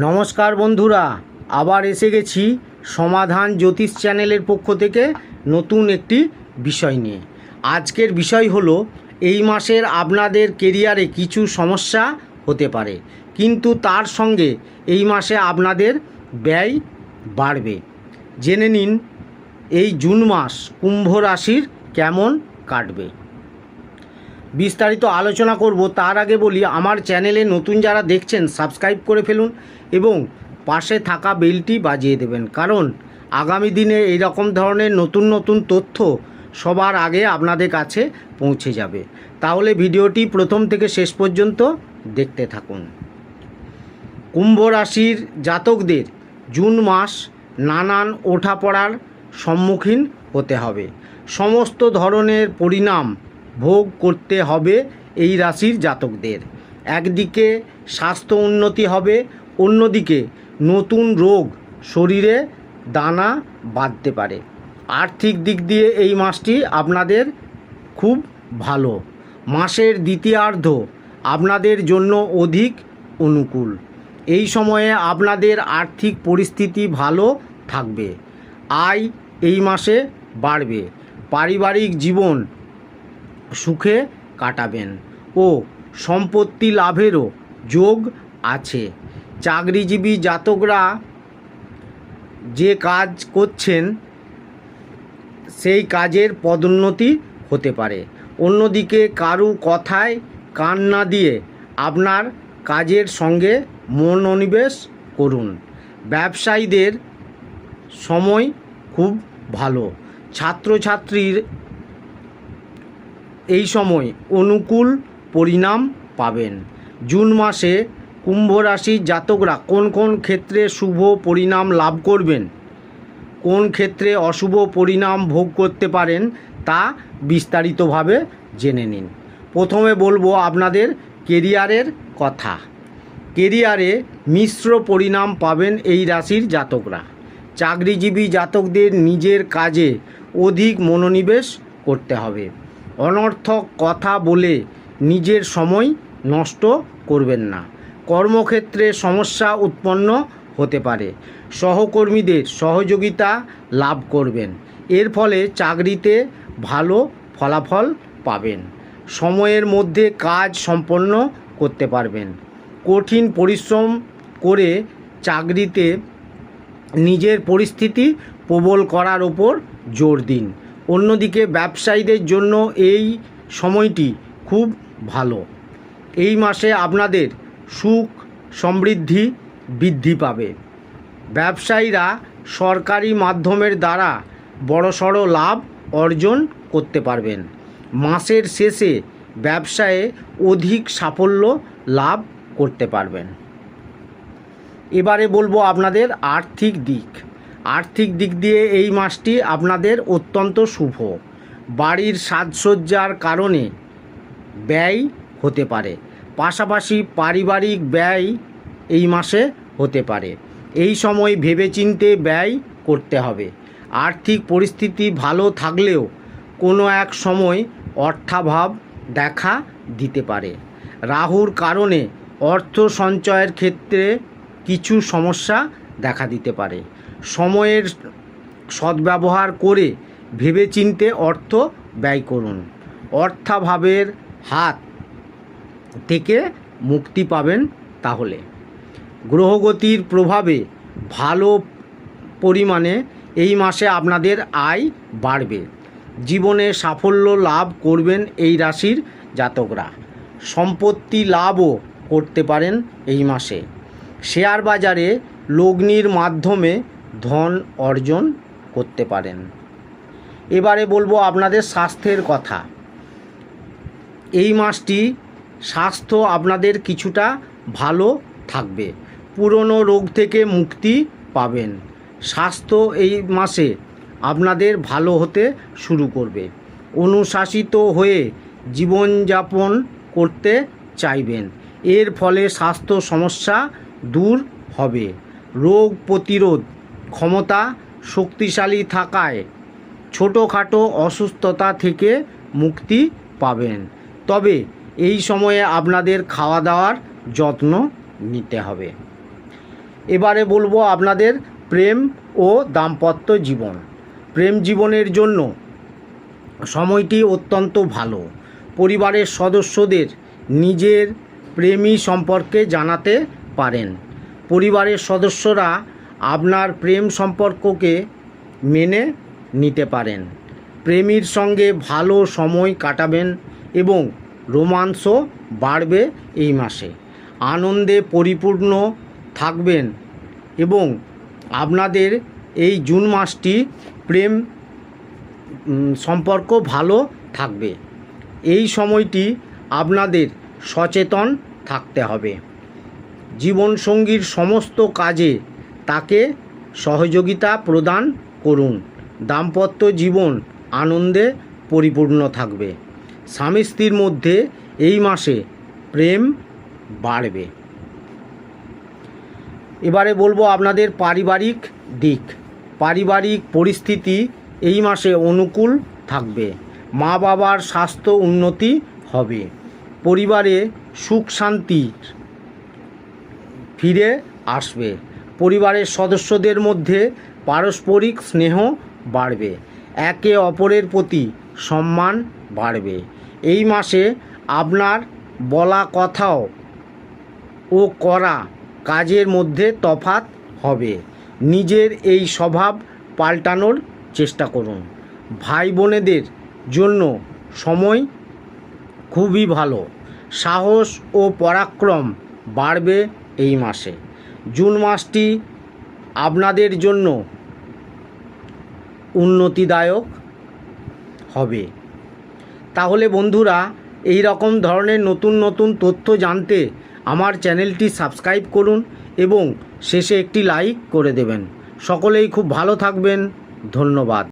নমস্কার বন্ধুরা, আবার এসে গেছি সমাধান জ্যোতিষ চ্যানেলের পক্ষ থেকে নতুন একটি বিষয় নিয়ে। আজকের বিষয় হলো, এই মাসের আপনাদের কেরিয়ারে কিছু সমস্যা হতে পারে, কিন্তু তার সঙ্গে এই মাসে আপনাদের ব্যয় বাড়বে। জেনে নিন, এই জুন মাস কুম্ভ রাশির কেমন কাটবে। বিস্তারিত আলোচনা করব। তার আগে বলি, আমার চ্যানেলে নতুন যারা দেখছেন সাবস্ক্রাইব করে ফেলুন এবং পাশে থাকা বেলটি বাজিয়ে দেবেন। কারণ আগামী দিনে এই রকম ধরনের নতুন নতুন তথ্য সবার আগে আপনাদের কাছে পৌঁছে যাবে। তাহলে ভিডিওটি প্রথম থেকে শেষ পর্যন্ত দেখতে থাকুন। কুম্ভ রাশির জাতকদের জুন মাস নানান ওঠাপড়ার সম্মুখীন হতে হবে। সমস্ত ধরনের পরিণাম ভোগ করতে হবে এই রাশির জাতকদের। একদিকে স্বাস্থ্য উন্নতি হবে, অন্যদিকে নতুন রোগ শরীরে দানা বাঁধতে পারে। আর্থিক দিক দিয়ে এই মাসটি আপনাদের খুব ভালো। মাসের দ্বিতীয়ার্ধ আপনাদের জন্য অধিক অনুকূল। এই সময়ে আপনাদের আর্থিক পরিস্থিতি ভালো থাকবে। আয় এই মাসে বাড়বে। পারিবারিক জীবন সুখে কাটাবেন। ও, সম্পত্তি লাভেরও যোগ আছে। চাকরিজীবী জাতকরা যে কাজ করছেন, সেই কাজের পদোন্নতি হতে পারে। অন্যদিকে কারু কথায় কান না দিয়ে আপনার কাজের সঙ্গে মনোনিবেশ করুন। ব্যবসায়ীদের সময় খুব ভালো। ছাত্রছাত্রীর এই সময় অনুকূল পরিণাম পাবেন। জুন মাসে কুম্ভ রাশির জাতকরা কোন কোন ক্ষেত্রে শুভ পরিণাম লাভ করবেন? কোন ক্ষেত্রে অশুভ পরিণাম ভোগ করতে পারেন তা বিস্তারিতভাবে জেনে নিন। প্রথমে বলব আপনাদের কেরিয়ারের কথা। কেরিয়ারে মিশ্র পরিণাম পাবেন এই রাশির জাতকরা। চাকরিজীবী জাতকদের নিজের কাজে অধিক মনোনিবেশ করতে হবে। অনর্থক কথা বলে নিজের সময় নষ্ট করবেন না। কর্মক্ষেত্রে সমস্যা উৎপন্ন হতে পারে। সহকর্মীদের সহযোগিতা লাভ করবেন। এর ফলে চাকরিতে ভালো ফলাফল পাবেন। সময়ের মধ্যে কাজ সম্পন্ন করতে পারবেন। কঠিন পরিশ্রম করে চাকরিতে নিজের পরিস্থিতি প্রবল করার ওপর জোর দিন। অন্যদিকে ব্যবসায়ীদের জন্য এই সময়টি খুব ভালো। এই মাসে আপনাদের সুখ সমৃদ্ধি বৃদ্ধি পাবে। ব্যবসায়ীরা সরকারি মাধ্যমের দ্বারা বড়সড় লাভ অর্জন করতে পারবেন। মাসের শেষে ব্যবসায়ে অধিক সাফল্য লাভ করতে পারবেন। এবারে বলব আপনাদের আর্থিক দিক। আর্থিক দিক দিয়ে এই মাসটি আপনাদের অত্যন্ত শুভ। বাড়ির সাজসজ্জার কারণে ব্যয় হতে পারে। পাশাপাশি পারিবারিক ব্যয় এই মাসে হতে পারে। এই সময় ভেবেচিন্তে ব্যয় করতে হবে। আর্থিক পরিস্থিতি ভালো থাকলেও কোনো এক সময় অর্থাভাব দেখা দিতে পারে। রাহুর কারণে অর্থ সঞ্চয়ের ক্ষেত্রে কিছু সমস্যা দেখা দিতে পারে। সময়ের সদ্ব্যবহার করে ভেবেচিন্তে অর্থ ব্যয় করুন। অর্থাভাবের হাত থেকে মুক্তি পাবেন তাহলে। গ্রহগতির প্রভাবে ভালো পরিমাণে এই মাসে আপনাদের আয় বাড়বে। জীবনে সাফল্য লাভ করবেন এই রাশির জাতকরা। সম্পত্তি লাভও করতে পারেন এই মাসে। শেয়ার বাজারে লগ্নির মাধ্যমে ধন অর্জন করতে পারেন। এবারে বলব আপনাদের স্বাস্থ্যের কথা। এই মাসটি স্বাস্থ্য আপনাদের কিছুটা ভালো থাকবে। পুরনো রোগ থেকে মুক্তি পাবেন। স্বাস্থ্য এই মাসে আপনাদের ভালো হতে শুরু করবে। অনুশাসিত হয়ে জীবনযাপন করতে চাইবেন। এর ফলে স্বাস্থ্য সমস্যা দূর হবে। রোগ প্রতিরোধ ক্ষমতা শক্তিশালী থাকায় ছোটোখাটো অসুস্থতা থেকে মুক্তি পাবেন। তবে এই সময়ে আপনাদের খাওয়া দাওয়ার যত্ন নিতে হবে। এবারে বলব আপনাদের প্রেম ও দাম্পত্য জীবন। প্রেম জীবনের জন্য সময়টি অত্যন্ত ভালো। পরিবারের সদস্যদের নিজের প্রেমী সম্পর্কে জানাতে পারেন। পরিবারের সদস্যরা আপনার প্রেম সম্পর্ককে মেনে নিতে পারেন। প্রেমীর সঙ্গে ভালো সময় কাটাবেন এবং রোমাঞ্চও বাড়বে এই মাসে। আনন্দে পরিপূর্ণ থাকবেন এবং আপনাদের এই জুন মাসটি প্রেম সম্পর্ক ভালো থাকবে। এই সময়টি আপনাদের সচেতন থাকতে হবে। জীবনসঙ্গীর সমস্ত কাজে তাকে সহযোগিতা প্রদান করুন। দাম্পত্য জীবন আনন্দে পরিপূর্ণ থাকবে। স্বামী স্ত্রীর মধ্যে এই মাসে প্রেম বাড়বে। এবারে বলব আপনাদের পারিবারিক দিক। পারিবারিক পরিস্থিতি এই মাসে অনুকূল থাকবে। মা বাবার স্বাস্থ্য উন্নতি হবে। পরিবারে সুখ শান্তি ফিরে আসবে। পরিবারের সদস্যদের মধ্যে পারস্পরিক স্নেহ বাড়বে। একে অপরের প্রতি সম্মান বাড়বে। এই মাসে আপনার বলা কথাও ও করা কাজের মধ্যে তফাত হবে। নিজের এই স্বভাব পাল্টানোর চেষ্টা করুন। ভাই বোনেদের জন্য সময় খুবই ভালো। সাহস ও পরাক্রম বাড়বে এই মাসে। জুন মাসটি আপনাদের জন্য উন্নতিদায়ক হবে। তাহলে বন্ধুরা, এই রকম ধরনের নতুন নতুন তথ্য জানতে আমার চ্যানেলটি সাবস্ক্রাইব করুন এবং শেষে একটি লাইক করে দেবেন। সকলেই খুব ভালো থাকবেন। ধন্যবাদ।